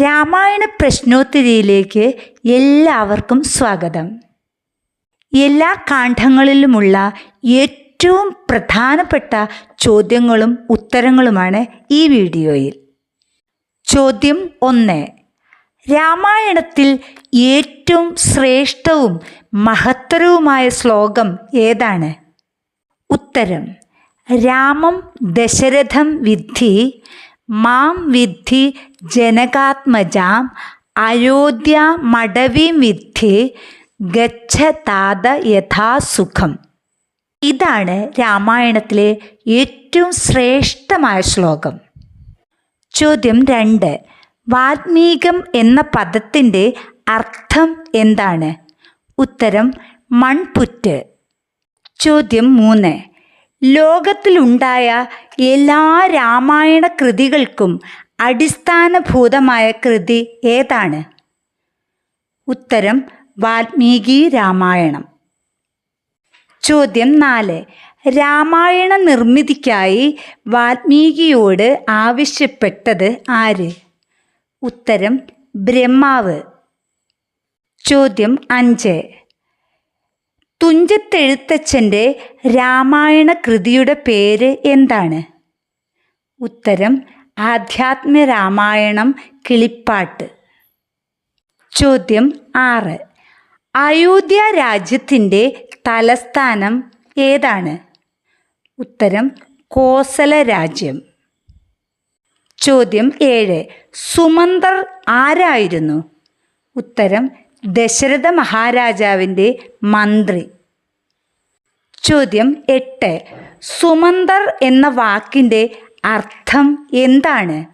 രാമായണ പ്രശ്നോത്തരിയിലേക്ക് എല്ലാവർക്കും സ്വാഗതം. എല്ലാ കാണ്ഡങ്ങളിലുമുള്ള ഏറ്റവും പ്രധാനപ്പെട്ട ചോദ്യങ്ങളും ഉത്തരങ്ങളുമാണ് ഈ വീഡിയോയിൽ. ചോദ്യം ഒന്ന്. രാമായണത്തിൽ ഏറ്റവും ശ്രേഷ്ഠവും മഹത്തരവുമായ ശ്ലോകം ഏതാണ്? ഉത്തരം. രാമം ദശരഥം വിദ്ധി മാം വിദ്ധി ജനകാത്മജാം അയോധ്യ മടവീം വിദ്ധി ഗച്ഛതാത യഥാസുഖം ഇതാണ് രാമായണത്തിലെ ഏറ്റവും ശ്രേഷ്ഠമായ ശ്ലോകം. ചോദ്യം രണ്ട്. വാത്മീകം എന്ന പദത്തിന്റെ അർത്ഥം എന്താണ്? ഉത്തരം മൺപുറ്റ്. ചോദ്യം മൂന്ന്. ലോകത്തിലുണ്ടായ എല്ലാ രാമായണ കൃതികൾക്കും അടിസ്ഥാനഭൂതമായ കൃതി ഏതാണ്? ഉത്തരം വാൽമീകി രാമായണം. ചോദ്യം നാല്. രാമായണ നിർമ്മിതിക്കായി വാൽമീകിയോട് ആവശ്യപ്പെട്ടത് ആര്? ഉത്തരം ബ്രഹ്മാവ്. ചോദ്യം അഞ്ച്. തുഞ്ചത്തെഴുത്തച്ഛന്റെ രാമായണ കൃതിയുടെ പേര് എന്താണ്? ഉത്തരം ആധ്യാത്മ രാമായണം കിളിപ്പാട്ട്. ചോദ്യം ആറ്. അയോധ്യ രാജ്യത്തിന്റെ തലസ്ഥാനം ഏതാണ്? ഉത്തരം കോസല രാജ്യം. ചോദ്യം ഏഴ്. സുമന്തർ ആരായിരുന്നു? ഉത്തരം ദശരഥ മഹാരാജാവിന്റെ മന്ത്രി. ചോദ്യം എട്ട്. സുമന്തർ എന്ന വാക്കിന്റെ അർത്ഥം എന്താണ്?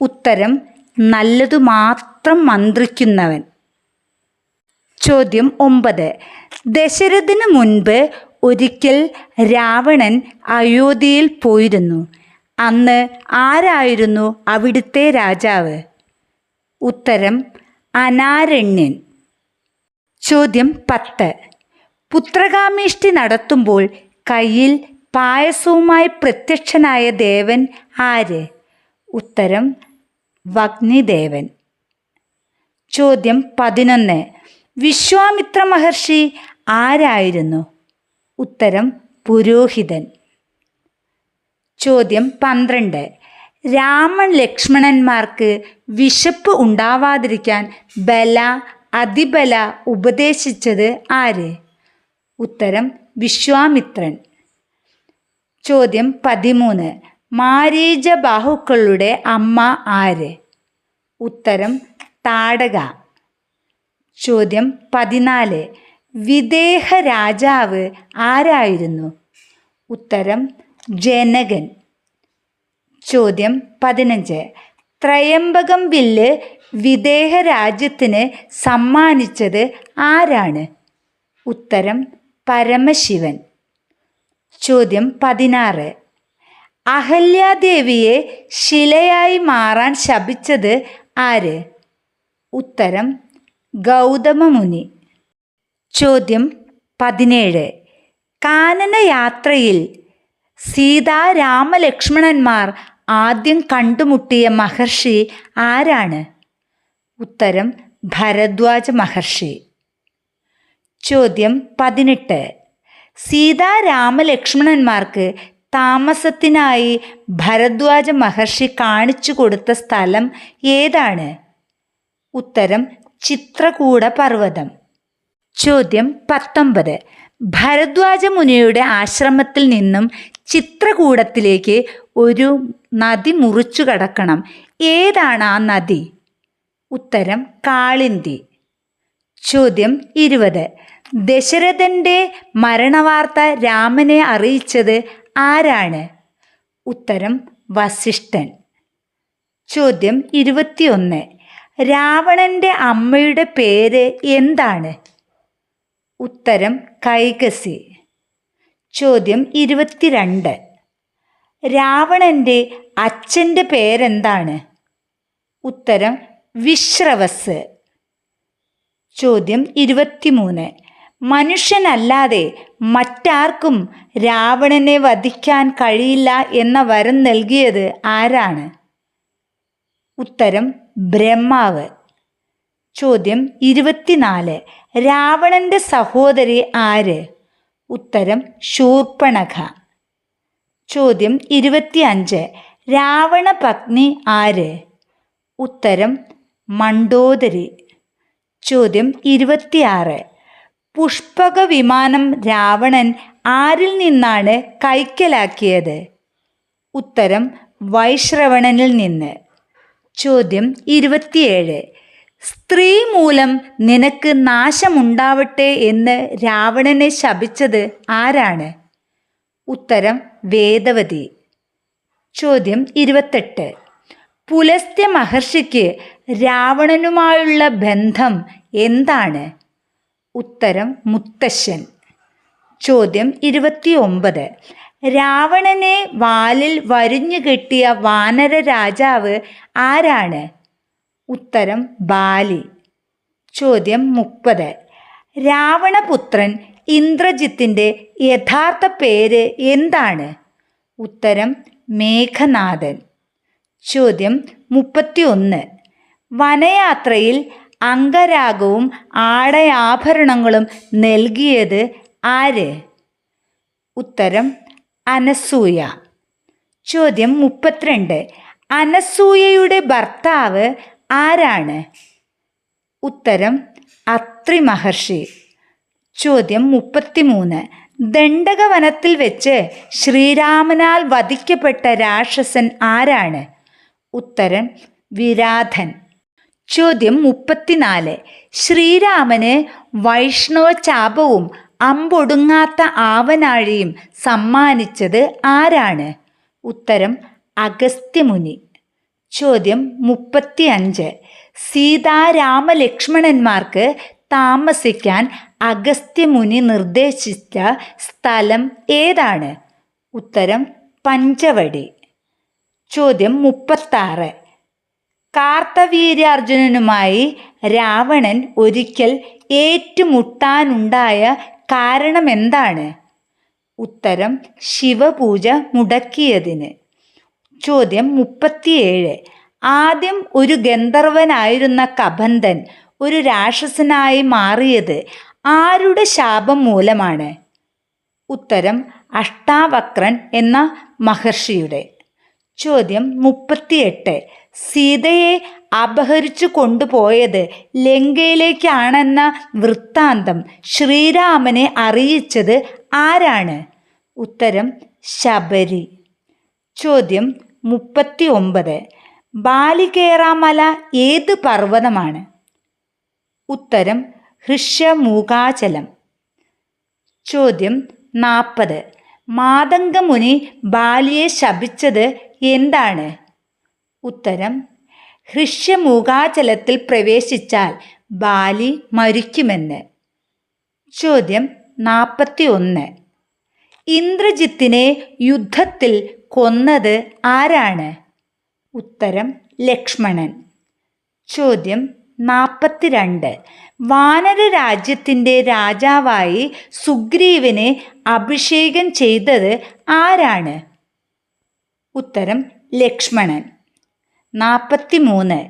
ഉത്തരം നല്ലതു മാത്രം മന്ത്രിക്കുന്നവൻ. ചോദ്യം ഒമ്പത്. ദശരഥന് മുൻപ് ഒരിക്കൽ രാവണൻ അയോധ്യയിൽ പോയിരുന്നു. അന്ന് ആരായിരുന്നു അവിടുത്തെ രാജാവ്? ഉത്തരം അനാരണ്യൻ. ചോദ്യം പത്ത്. പുത്രകാമേഷ്ടി നടത്തുമ്പോൾ കയ്യിൽ പായസവുമായി പ്രത്യക്ഷനായ ദേവൻ ആര്? ഉത്തരം വഗ്നിദേവൻ. ചോദ്യം പതിനൊന്ന്. വിശ്വാമിത്ര മഹർഷി ആരായിരുന്നു? ഉത്തരം പുരോഹിതൻ. ചോദ്യം പന്ത്രണ്ട്. രാമൻ ലക്ഷ്മണന്മാർക്ക് വിശപ്പ് ഉണ്ടാവാതിരിക്കാൻ ബല അതിബല ഉപദേശിച്ചത് ആര്? ഉത്തരം വിശ്വാമിത്രൻ. ചോദ്യം പതിമൂന്ന്. മാരീജ ബാഹുക്കളുടെ അമ്മ ആര്? ഉത്തരം താടക. ചോദ്യം പതിനാല്. വിദേഹ രാജാവ് ആരായിരുന്നു? ഉത്തരം ജനകൻ. ചോദ്യം പതിനഞ്ച്. ത്രയംബകം വില്ല് വിദേഹ രാജ്യത്തിന് സമ്മാനിച്ചത് ആരാണ്? ഉത്തരം പരമശിവൻ. ചോദ്യം പതിനാറ്. അഹല്യാദേവിയെ ശിലയായി മാറാൻ ശപിച്ചത് ആര്? ഉത്തരം ഗൗതമമുനി. ചോദ്യം പതിനേഴ്. കാനനയാത്രയിൽ സീതാരാമലക്ഷ്മണന്മാർ ആദ്യം കണ്ടുമുട്ടിയ മഹർഷി ആരാണ്? ഉത്തരം ഭരദ്വാജ മഹർഷി. ചോദ്യം പതിനെട്ട്. സീതാരാമലക്ഷ്മണന്മാർക്ക് താമസത്തിനായി ഭരദ്വാജ മഹർഷി കാണിച്ചു കൊടുത്ത സ്ഥലം ഏതാണ്? ഉത്തരം ചിത്രകൂട പർവതം ചോദ്യം പത്തൊമ്പത്. ഭരദ്വാജ മുനിയുടെ ആശ്രമത്തിൽ നിന്നും ചിത്രകൂടത്തിലേക്ക് ഒരു നദി മുറിച്ചു കടക്കണം. ഏതാണ് ആ നദി? ഉത്തരം കാളിന്തി. ചോദ്യം ഇരുപത്. ദശരഥന്റെ മരണവാർത്ത രാമനെ അറിയിച്ചത് ആരാണ്? ഉത്തരം വസിഷ്ഠൻ. ചോദ്യം ഇരുപത്തിയൊന്ന്. രാവണന്റെ അമ്മയുടെ പേര് എന്താണ്? ഉത്തരം കൈകസി. ചോദ്യം ഇരുപത്തിരണ്ട്. രാവണന്റെ അച്ഛന്റെ പേരെന്താണ്? ഉത്തരം വിശ്രവസ്. ചോദ്യം ഇരുപത്തിമൂന്ന്. മനുഷ്യനല്ലാതെ മറ്റാർക്കും രാവണനെ വധിക്കാൻ കഴിയില്ല എന്ന വരം നൽകിയത് ആരാണ്? ഉത്തരം ബ്രഹ്മാവ്. ചോദ്യം ഇരുപത്തിനാല്. രാവണന്റെ സഹോദരി ആര്? ഉത്തരം ശൂർപ്പണഖ. ചോദ്യം ഇരുപത്തിയഞ്ച്. രാവണ പത്നി ആര്? ഉത്തരം മണ്ടോദരി. ചോദ്യം ഇരുപത്തിയാറ്. പുഷ്പക വിമാനം രാവണൻ ആരിൽ നിന്നാണ് കൈക്കലാക്കിയത്? ഉത്തരം വൈശ്രവണനിൽ നിന്ന്. ചോദ്യം ഇരുപത്തിയേഴ്. സ്ത്രീ മൂലം നിനക്ക് നാശമുണ്ടാവട്ടെ എന്ന് രാവണനെ ശപിച്ചത് ആരാണ്? ഉത്തരം വേദവതി. ചോദ്യം ഇരുപത്തെട്ട്. പുലസ്ത്യ മഹർഷിക്ക് രാവണനുമായുള്ള ബന്ധം എന്താണ്? ഉത്തരം മുത്തശ്ശൻ. ചോദ്യം ഇരുപത്തിയൊമ്പത്. രാവണനെ വാലിൽ വരിഞ്ഞു കെട്ടിയ വാനര രാജാവ് ആരാണ്? ഉത്തരം ബാലി. ചോദ്യം മുപ്പത്. രാവണപുത്രൻ ഇന്ദ്രജിത്തിന്റെ യഥാർത്ഥ പേര് എന്താണ്? ഉത്തരം മേഘനാഥൻ. ചോദ്യം മുപ്പത്തിയൊന്ന്. വനയാത്രയിൽ അംഗരാഗവും ആടയാഭരണങ്ങളും നൽകിയത് ആര്? ഉത്തരം അനസൂയ. ചോദ്യം മുപ്പത്തിരണ്ട്. അനസൂയയുടെ ഭർത്താവ് ആരാണ്? ഉത്തരം അത്രി മഹർഷി ചോദ്യം മുപ്പത്തിമൂന്ന്. ദണ്ഡകവനത്തിൽ വെച്ച് ശ്രീരാമനാൽ വധിക്കപ്പെട്ട രാക്ഷസൻ ആരാണ്? ഉത്തരം വിരാധൻ. ചോദ്യം മുപ്പത്തിനാല്. ശ്രീരാമന് വൈഷ്ണവ ചാപവും അമ്പൊടുങ്ങാത്ത ആവനാഴിയും സമ്മാനിച്ചത് ആരാണ്? ഉത്തരം അഗസ്ത്യമുനി. ചോദ്യം മുപ്പത്തിയഞ്ച്. സീതാരാമലക്ഷ്മണന്മാർക്ക് താമസിക്കാൻ അഗസ്ത്യമുനി നിർദ്ദേശിച്ച സ്ഥലം ഏതാണ്? ഉത്തരം പഞ്ചവടി. ചോദ്യം മുപ്പത്താറ്. കാർത്തവീര്യാർജുനനുമായി രാവണൻ ഒരിക്കൽ ഏറ്റുമുട്ടാനുണ്ടായ കാരണമെന്താണ്? ഉത്തരം ശിവപൂജ മുടക്കിയതിന്. ചോദ്യം മുപ്പത്തിയേഴ്. ആദ്യം ഒരു ഗന്ധർവനായിരുന്ന കബന്ധൻ ഒരു രാക്ഷസനായി മാറിയത് ആരുടെ ശാപം മൂലമാണ്? ഉത്തരം അഷ്ടാവക്രൻ എന്ന മഹർഷിയുടെ. ചോദ്യം മുപ്പത്തിയെട്ട്. സീതയെ അപഹരിച്ചു കൊണ്ടുപോയത് ലങ്കയിലേക്കാണെന്ന വൃത്താന്തം ശ്രീരാമനെ അറിയിച്ചത് ആരാണ്? ഉത്തരം ശബരി. ചോദ്യം മുപ്പത്തി ഒമ്പത് ബാലികേറാമല ഏത് പർവതമാണ്? ഉത്തരം ഹൃഷ്യമൂകാചലം. ചോദ്യം നാൽപ്പത് മാതംഗമുനി ബാലിയെ ശപിച്ചത് എന്താണ്? ഉത്തരം ഹൃഷ്യമൂകാചലത്തിൽ പ്രവേശിച്ചാൽ ബാലി മരിക്കുമെന്ന്. ചോദ്യം നാൽപ്പത്തി ഒന്ന് ഇന്ദ്രജിത്തിനെ യുദ്ധത്തിൽ കൊന്നത് ആരാണ്? ഉത്തരം ലക്ഷ്മണൻ. ചോദ്യം നാൽപ്പത്തിരണ്ട് വാനര രാജ്യത്തിന്റെ രാജാവായി സുഗ്രീവനെ അഭിഷേകം ചെയ്തത് ആരാണ്? ഉത്തരം ലക്ഷ്മണൻ. നാൽപ്പത്തിമൂന്ന്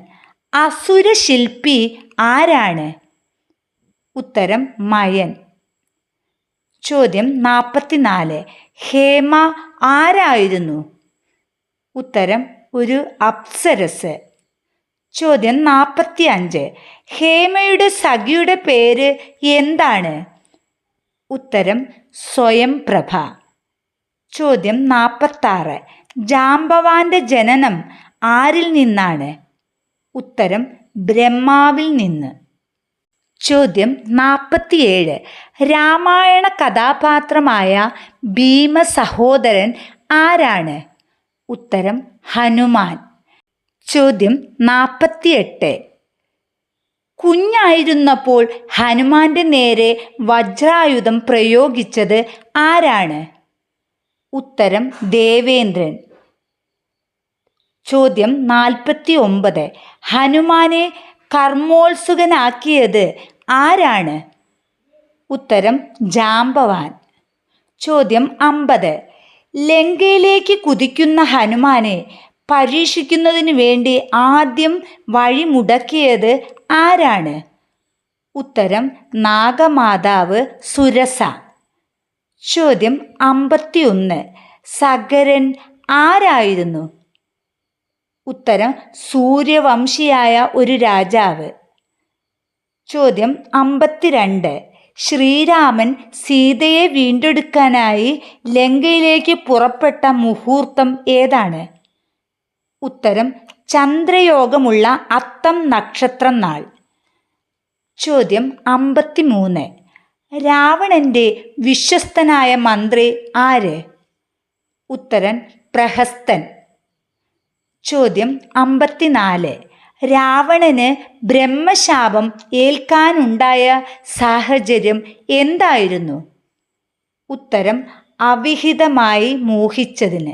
അസുരശില്പി ആരാണ്? ഉത്തരം മയൻ. ചോദ്യം നാൽപ്പത്തിനാല് ഹേമ ആരായിരുന്നു? ഉത്തരം ഒരു അപ്സരസ്. ചോദ്യം നാൽപ്പത്തി അഞ്ച് ഹേമയുടെ സഖിയുടെ പേര് എന്താണ്? ഉത്തരം സ്വയംപ്രഭ. ചോദ്യം നാൽപ്പത്താറ് ജാംബവാന്റെ ജനനം ആരിൽ നിന്നാണ്? ഉത്തരം ബ്രഹ്മാവിൽ നിന്ന്. ചോദ്യം നാൽപ്പത്തിയേഴ് രാമായണ കഥാപാത്രമായ ഭീമ സഹോദരൻ ആരാണ്? ഉത്തരം ഹനുമാൻ. ചോദ്യം നാൽപ്പത്തിയെട്ട് കുഞ്ഞായിരുന്നപ്പോൾ ഹനുമാന്റെ നേരെ വജ്രായുധം പ്രയോഗിച്ചത് ആരാണ്? ഉത്തരം ദേവേന്ദ്രൻ. ചോദ്യം നാൽപ്പത്തി ഒമ്പത് ഹനുമാനെ കർമ്മോത്സുകനാക്കിയത് ആരാണ്? ഉത്തരം ജാംബവാൻ ചോദ്യം അമ്പത്. ലങ്കയിലേക്ക് കുതിക്കുന്ന ഹനുമാനെ പരീക്ഷിക്കുന്നതിന് വേണ്ടി ആദ്യം വഴിമുടക്കിയത് ആരാണ്? ഉത്തരം നാഗമാതാവ് സുരസ. ചോദ്യം അമ്പത്തിയൊന്ന്. സഗരൻ ആരായിരുന്നു? ഉത്തരം സൂര്യവംശിയായ ഒരു രാജാവ്. ചോദ്യം അമ്പത്തിരണ്ട്. ശ്രീരാമൻ സീതയെ വീണ്ടെടുക്കാനായി ലങ്കയിലേക്ക് പുറപ്പെട്ട മുഹൂർത്തം ഏതാണ്? ഉത്തരം ചന്ദ്രയോഗമുള്ള അത്തം നക്ഷത്രം നാൾ. ചോദ്യം അമ്പത്തിമൂന്ന്. രാവണന്റെ വിശ്വസ്തനായ മന്ത്രി ആര്? ഉത്തരൻ പ്രഹസ്തൻ. ചോദ്യം അമ്പത്തിനാല്. രാവണന് ബ്രഹ്മശാപം ഏൽക്കാനുണ്ടായ സാഹചര്യം എന്തായിരുന്നു? ഉത്തരം അവിഹിതമായി മോഹിച്ചതിന്.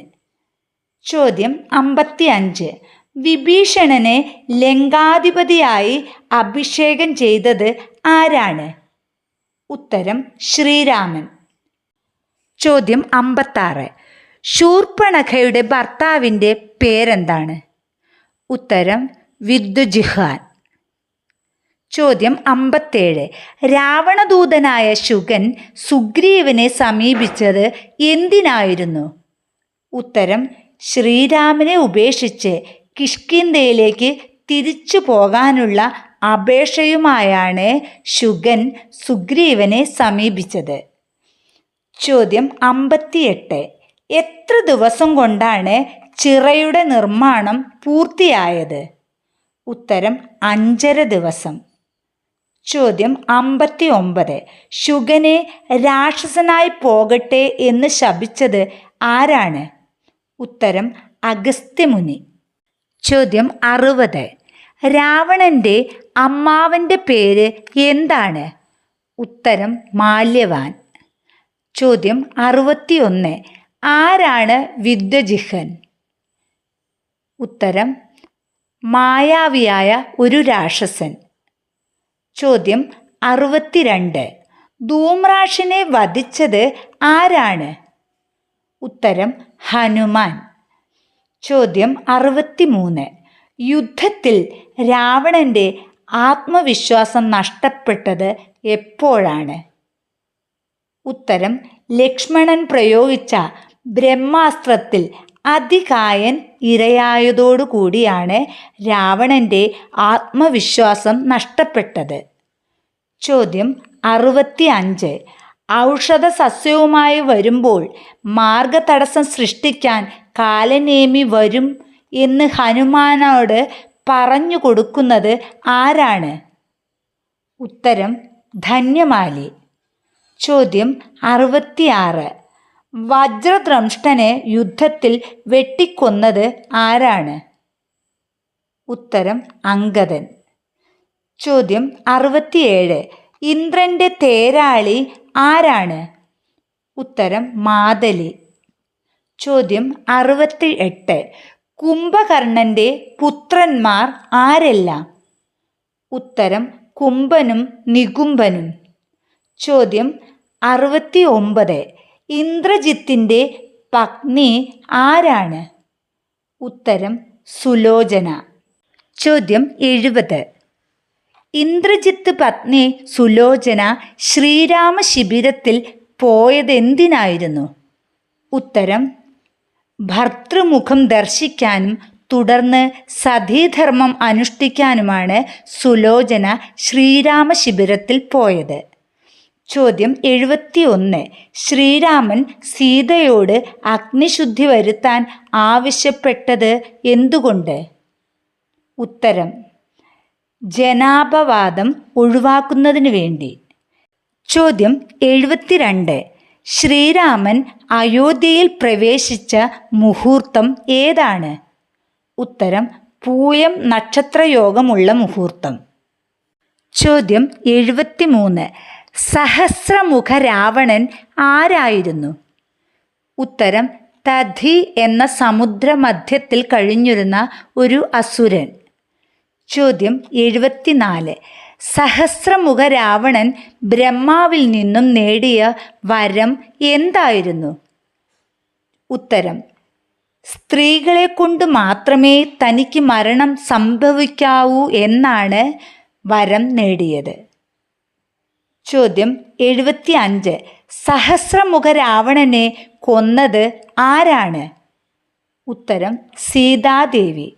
ചോദ്യം അമ്പത്തി അഞ്ച് വിഭീഷണനെ ലങ്കാധിപതിയായി അഭിഷേകം ചെയ്തത് ആരാണ്? ഉത്തരം ശ്രീരാമൻ. ചോദ്യം അമ്പത്താറ്. ശൂർപ്പണഖയുടെ ഭർത്താവിന്റെ പേരെന്താണ്? ഉത്തരം വിദ്യുജിഹാൻ ചോദ്യം അമ്പത്തേഴ്. രാവണദൂതനായ ശുഗൻ സുഗ്രീവനെ സമീപിച്ചത് എന്തിനായിരുന്നു? ഉത്തരം ശ്രീരാമനെ ഉപേക്ഷിച്ച് കിഷ്കിന്ധയിലേക്ക് തിരിച്ചു പോകാനുള്ള അപേക്ഷയുമായാണ് ശുഗൻ സുഗ്രീവനെ സമീപിച്ചത്. ചോദ്യം അമ്പത്തിയെട്ട്. എത്ര ദിവസം കൊണ്ടാണ് ചിറയുടെ നിർമ്മാണം പൂർത്തിയായത്? ഉത്തരം അഞ്ചര ദിവസം. ചോദ്യം അമ്പത്തി ഒമ്പത് ശുഗനെ രാക്ഷസനായി പോകട്ടെ എന്ന് ശപിച്ചത് ആരാണ്? ഉത്തരം അഗസ്ത്യമുനി. ചോദ്യം അറുപത്. രാവണന്റെ അമ്മാവന്റെ പേര് എന്താണ്? ഉത്തരം മാല്യവാൻ. ചോദ്യം അറുപത്തിയൊന്ന്. ആരാണ് വിദ്വജിഹൻ? ഉത്തരം മായാവിയായ ഒരു രാക്ഷസൻ. ചോദ്യം അറുപത്തിരണ്ട്. ധൂമ്രാഷിനെ വധിച്ചത് ആരാണ്? ഉത്തരം ഹനുമാൻ. ചോദ്യം അറുപത്തിമൂന്ന്. യുദ്ധത്തിൽ രാവണന്റെ ആത്മവിശ്വാസം നഷ്ടപ്പെട്ടത് എപ്പോഴാണ്? ഉത്തരം ലക്ഷ്മണൻ പ്രയോഗിച്ച ബ്രഹ്മാസ്ത്രത്തിൽ അതികായൻ ഇരയായതോടുകൂടിയാണ് രാവണന്റെ ആത്മവിശ്വാസം നഷ്ടപ്പെട്ടത്. ചോദ്യം അറുപത്തി അഞ്ച് ഔഷധ സസ്യവുമായി വരുമ്പോൾ മാർഗതടസ്സം സൃഷ്ടിക്കാൻ കാലനേമി വരും എന്ന് ഹനുമാനോട് പറഞ്ഞു കൊടുക്കുന്നത് ആരാണ്? ഉത്തരം ധന്യമാലി. ചോദ്യം അറുപത്തിയാറ്. വജ്രദ്രംഷ്ടനെ യുദ്ധത്തിൽ വെട്ടിക്കൊന്നത് ആരാണ്? ഉത്തരം അങ്കദൻ. ചോദ്യം അറുപത്തിയേഴ്. ഇന്ദ്രന്റെ തേരാളി ആരാണ്? ഉത്തരം മാതലി. ചോദ്യം അറുപത്തി എട്ട് കുംഭകർണന്റെ പുത്രന്മാർ ആരെല്ലാം? ഉത്തരം കുംഭനും നികുംഭനും. ചോദ്യം അറുപത്തി ഒമ്പത് ഇന്ദ്രജിത്തിന്റെ പത്നി ആരാണ്? ഉത്തരം സുലോചന. ചോദ്യം എഴുപത്. ഇന്ദ്രജിത്ത് പത്നി സുലോചന ശ്രീരാമ ശിബിരത്തിൽ പോയതെന്തിനായിരുന്നു? ഉത്തരം ഭർത്തൃമുഖം ദർശിക്കാനും തുടർന്ന് സതീധർമ്മം അനുഷ്ഠിക്കാനുമാണ് സുലോചന ശ്രീരാമ ശിബിരത്തിൽ പോയത്. ചോദ്യം എഴുപത്തി ഒന്ന് ശ്രീരാമൻ സീതയോട് അഗ്നിശുദ്ധി വരുത്താൻ ആവശ്യപ്പെട്ടത് എന്തുകൊണ്ട്? ഉത്തരം ജനാപവാദം ഒഴിവാക്കുന്നതിന് വേണ്ടി. ചോദ്യം എഴുപത്തിരണ്ട്. ശ്രീരാമൻ അയോധ്യയിൽ പ്രവേശിച്ച മുഹൂർത്തം ഏതാണ്? ഉത്തരം പൂയം നക്ഷത്രയോഗമുള്ള മുഹൂർത്തം. ചോദ്യം എഴുപത്തിമൂന്ന്. സഹസ്രമുഖ രാവണൻ ആരായിരുന്നു? ഉത്തരം തധി എന്ന സമുദ്രമധ്യത്തിൽ കഴിഞ്ഞിരുന്ന ഒരു അസുരൻ. ചോദ്യം എഴുപത്തിനാല്. സഹസ്രമുഖ രാവണൻ ബ്രഹ്മാവിൽ നിന്നും നേടിയ വരം എന്തായിരുന്നു? ഉത്തരം സ്ത്രീകളെ കൊണ്ട് മാത്രമേ തനിക്ക് മരണം സംഭവിക്കാവൂ എന്നാണ് വരം നേടിയത്. ചോദ്യം എഴുപത്തി അഞ്ച് സഹസ്രമുഖ രാവണനെ കൊന്നത് ആരാണ്? ഉത്തരം സീതാദേവി.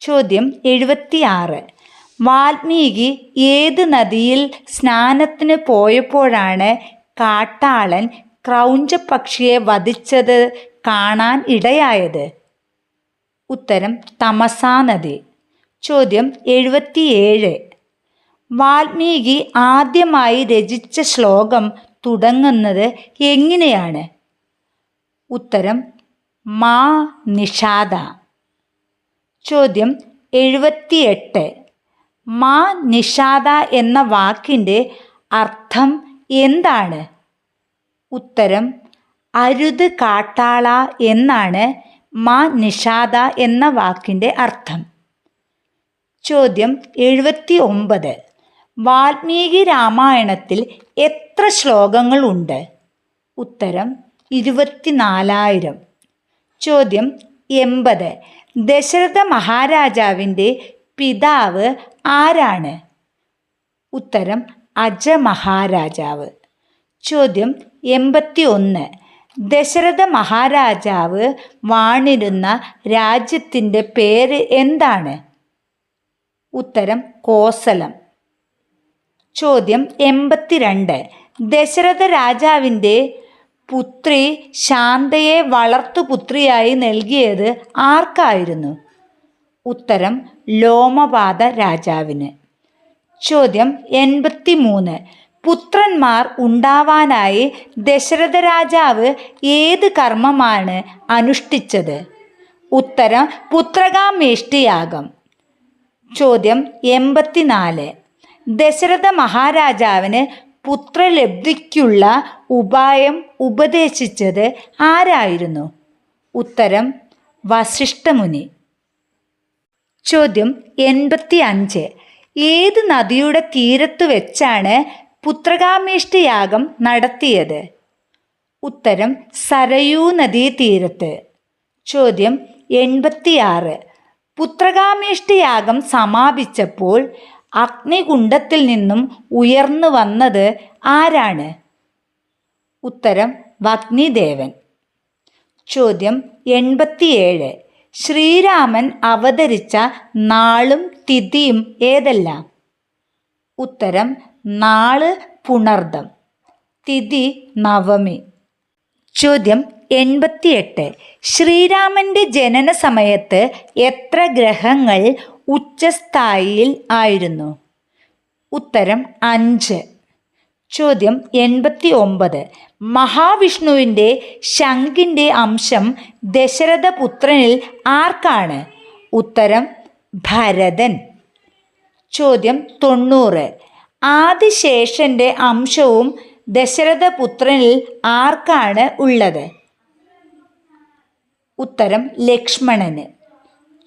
ചോദ്യം എഴുപത്തിയാറ്. വാൽമീകി ഏത് നദിയിൽ സ്നാനത്തിന് പോയപ്പോഴാണ് കാട്ടാളൻ ക്രൗഞ്ചപക്ഷിയെ വധിച്ചത് കാണാൻ ഇടയായത്? ഉത്തരം തമസാ നദി. ചോദ്യം എഴുപത്തിയേഴ്. വാൽമീകി ആദ്യമായി രചിച്ച ശ്ലോകം തുടങ്ങുന്നത് എങ്ങനെയാണ്? ഉത്തരം മാ നിഷാദ. ചോദ്യം എഴുപത്തിയെട്ട്. മാ നിഷാദ എന്ന വാക്കിന്റെ അർത്ഥം എന്താണ്? ഉത്തരം അരുത് കാട്ടാള എന്നാണ് മാ നിഷാദ എന്ന വാക്കിന്റെ അർത്ഥം. ചോദ്യം എഴുപത്തി ഒമ്പത് വാൽമീകി രാമായണത്തിൽ എത്ര ശ്ലോകങ്ങൾ ഉണ്ട് ഉത്തരം ഇരുപത്തിനാലായിരം. ചോദ്യം എൺപത്. ദശരഥ മഹാരാജാവിന്റെ പിതാവ് ആരാണ്? ഉത്തരം അജ മഹാരാജാവ് ചോദ്യം എൺപത്തി ഒന്ന് ദശരഥ മഹാരാജാവ് വാണിരുന്ന രാജ്യത്തിന്റെ പേര് എന്താണ്? ഉത്തരം കോസലം. ചോദ്യം എൺപത്തിരണ്ട്. ദശരഥ രാജാവിന്റെ പുത്രി ശാന്തയെ വളർത്തുപുത്രിയായി നൽകിയത് ആർക്കായിരുന്നു? ഉത്തരം ലോമപാത രാജാവിന്. ചോദ്യം എൺപത്തി മൂന്ന് പുത്രന്മാർ ഉണ്ടാവാനായി ദശരഥ രാജാവ് ഏത് കർമ്മമാണ് അനുഷ്ഠിച്ചത്? ഉത്തരം പുത്രകാമേഷ്ടിയാകം ചോദ്യം എൺപത്തിനാല്. ദശരഥ മഹാരാജാവിന് പുത്രലബ്ധിക്കുള്ള ഉപായം ഉപദേശിച്ചത് ആരായിരുന്നു? ഉത്തരം വസിഷ്ഠമുനി. ചോദ്യം എൺപത്തി അഞ്ച് ഏത് നദിയുടെ തീരത്ത് വെച്ചാണ് പുത്രകാമേഷ്ടിയാഗം നടത്തിയത്? ഉത്തരം സരയൂ നദീ തീരത്ത് ചോദ്യം എൺപത്തിയാറ്. പുത്രകാമേഷ്ടിയാഗം സമാപിച്ചപ്പോൾ അഗ്നികുണ്ഡത്തിൽ നിന്നും ഉയർന്നു വന്നത് ആരാണ്? ഉത്തരം വഗ്നിദേവൻ. ചോദ്യം എൺപത്തിയേഴ്. ശ്രീരാമൻ അവതരിച്ച നാളും തിഥിയും ഏതെല്ലാം? ഉത്തരം നാൾ പുണർദം. തിഥി നവമി. ചോദ്യം എൺപത്തിയെട്ട്. ശ്രീരാമന്റെ ജനന സമയത്ത് എത്ര ഗ്രഹങ്ങൾ ഉച്ചസ്ഥായിയിൽ ആയിരുന്നു. ഉത്തരം അഞ്ച്. ചോദ്യം എൺപത്തി ഒമ്പത് മഹാവിഷ്ണുവിന്റെ ശംഖിന്റെ അംശം ദശരഥപുത്രനിൽ ആർക്കാണ്? ഉത്തരം ഭരതൻ. ചോദ്യം തൊണ്ണൂറ്. ആദിശേഷന്റെ അംശവും ദശരഥപുത്രനിൽ ആർക്കാണ് ഉള്ളത്? ഉത്തരം ലക്ഷ്മണന്.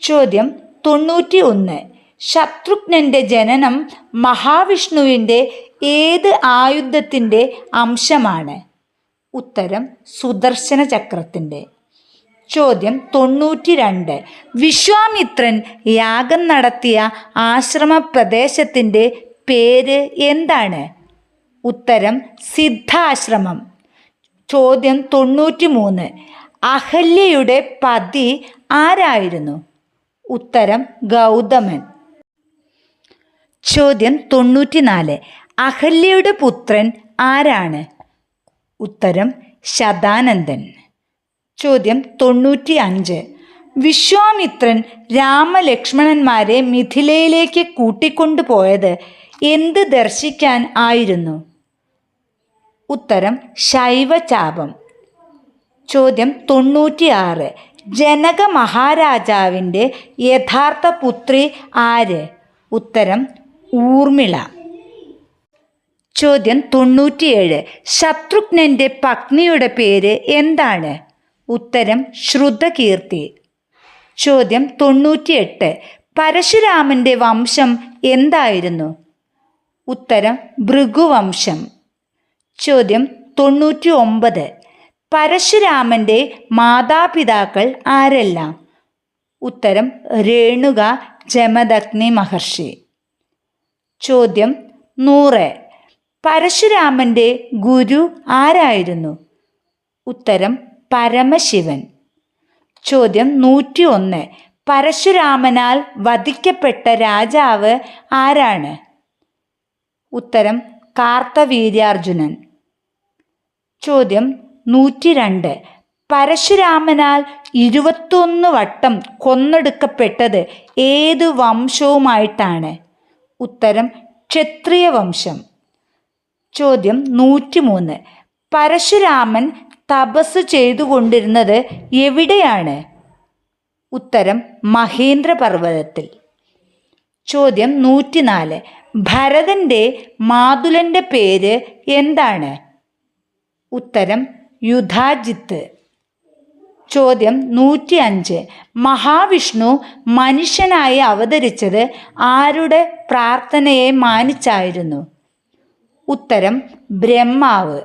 ചോദ്യം തൊണ്ണൂറ്റി ഒന്ന് ശത്രുഘ്നന്റെ ജനനം മഹാവിഷ്ണുവിന്റെ ഏത് ആയുധത്തിന്റെ അംശമാണ്? ഉത്തരം സുദർശന ചക്രത്തിന്റെ ചോദ്യം തൊണ്ണൂറ്റി രണ്ട് വിശ്വാമിത്രൻ യാഗം നടത്തിയ ആശ്രമ പ്രദേശത്തിന്റെ പേര് എന്താണ്? ഉത്തരം സിദ്ധാശ്രമം. ചോദ്യം തൊണ്ണൂറ്റി മൂന്ന് അഹല്യയുടെ പതി ആരായിരുന്നു? ഉത്തരം ഗൗതമൻ. ചോദ്യം തൊണ്ണൂറ്റിനാല്. അഹല്യയുടെ പുത്രൻ ആരാണ്? ഉത്തരം ശതാനന്ദൻ. ചോദ്യം തൊണ്ണൂറ്റി അഞ്ച് വിശ്വാമിത്രൻ രാമലക്ഷ്മണന്മാരെ മിഥിലയിലേക്ക് കൂട്ടിക്കൊണ്ടുപോയത് എന്ത് ദർശിക്കാൻ ആയിരുന്നു? ഉത്തരം ശൈവചാപം. ചോദ്യം തൊണ്ണൂറ്റിയാറ്. ജനക മഹാരാജാവിന്റെ യഥാർത്ഥ പുത്രി ആര്? ഉത്തരം ഊർമിള. ചോദ്യം തൊണ്ണൂറ്റിയേഴ്. ശത്രുഘ്നന്റെ പത്നിയുടെ പേര് എന്താണ്? ഉത്തരം ശ്രുതകീർത്തി. ചോദ്യം തൊണ്ണൂറ്റിയെട്ട്. പരശുരാമന്റെ വംശം എന്തായിരുന്നു? ഉത്തരം ഭൃഗുവംശം. ചോദ്യം തൊണ്ണൂറ്റി ഒമ്പത് പരശുരാമന്റെ മാതാപിതാക്കൾ ആരെല്ലാം? ഉത്തരം രേണുക ജമദഗ്നി മഹർഷി. ചോദ്യം നൂറ്. പരശുരാമന്റെ ഗുരു ആരായിരുന്നു? ഉത്തരം പരമശിവൻ. ചോദ്യം നൂറ്റി ഒന്ന് പരശുരാമനാൽ വധിക്കപ്പെട്ട രാജാവ് ആരാണ്? ഉത്തരം കാർത്തവീര്യാർജുനൻ. ചോദ്യം നൂറ്റി രണ്ട് പരശുരാമനാൽ ഇരുപത്തൊന്ന് വട്ടം കൊന്നെടുക്കപ്പെട്ടത് ഏത് വംശവുമായിട്ടാണ്? ഉത്തരം ക്ഷത്രിയ വംശം. ചോദ്യം നൂറ്റിമൂന്ന്. പരശുരാമൻ തപസ് ചെയ്തുകൊണ്ടിരുന്നത് എവിടെയാണ്? ഉത്തരം മഹേന്ദ്ര പർവതത്തിൽ ചോദ്യം നൂറ്റിനാല്. ഭരതന്റെ മാതുലന്റെ പേര് എന്താണ്? ഉത്തരം യുധാജിത്ത് ചോദ്യം നൂറ്റി അഞ്ച് മഹാവിഷ്ണു മനുഷ്യനായി അവതരിച്ചത് ആരുടെ പ്രാർത്ഥനയെ മാനിച്ചായിരുന്നു? ഉത്തരം ബ്രഹ്മാവ്.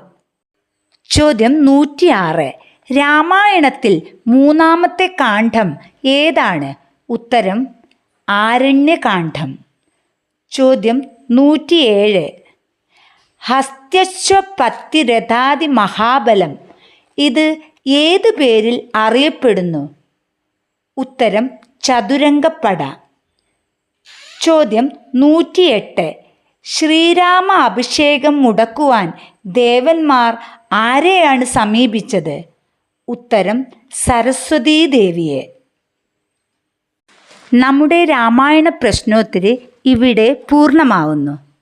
ചോദ്യം നൂറ്റിയാറ്. രാമായണത്തിൽ മൂന്നാമത്തെ കാണ്ഡം ഏതാണ്? ഉത്തരം ആരണ്യകാന്ഡം ചോദ്യം നൂറ്റിയേഴ്. ഹസ്ത്യശ്വപത്തിരഥാതി മഹാബലം ഇത് ഏത് പേരിൽ അറിയപ്പെടുന്നു? ഉത്തരം ചതുരംഗപ്പട. ചോദ്യം നൂറ്റിയെട്ട്. ശ്രീരാമ അഭിഷേകം മുടക്കുവാൻ ദേവന്മാർ ആരെയാണ് സമീപിച്ചത്? ഉത്തരം സരസ്വതീ ദേവിയെ. നമ്മുടെ രാമായണ പ്രശ്നോത്തരി ഇവിടെ പൂർണമാവുന്നു.